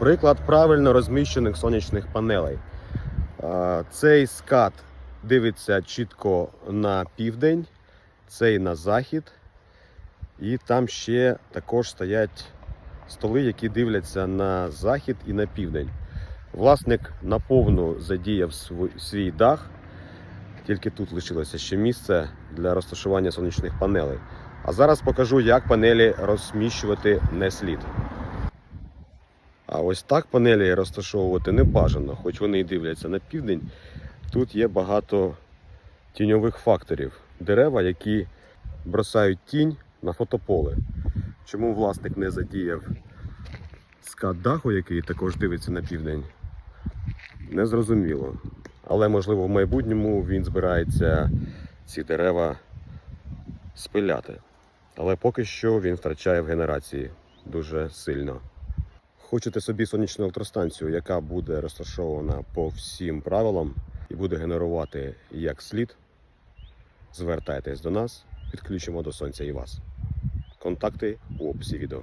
Приклад правильно розміщених сонячних панелей. Цей скат дивиться чітко на південь, цей на захід. І там ще також стоять столи, які дивляться на захід і на південь. Власник наповну задіяв свій дах, тільки тут лишилося ще місце для розташування сонячних панелей. А зараз покажу, як панелі розміщувати не слід. А ось так панелі розташовувати не бажано, хоч вони і дивляться на південь. Тут є багато тіньових факторів. Дерева, які бросають тінь на фотополе. Чому власник не задіяв скат даху, який також дивиться на південь? Незрозуміло. Але можливо в майбутньому він збирається ці дерева спиляти. Але поки що він втрачає в генерації дуже сильно. Хочете собі сонячну електростанцію, яка буде розташована по всім правилам і буде генерувати як слід, звертайтесь до нас, підключимо до сонця і вас. Контакти у описі відео.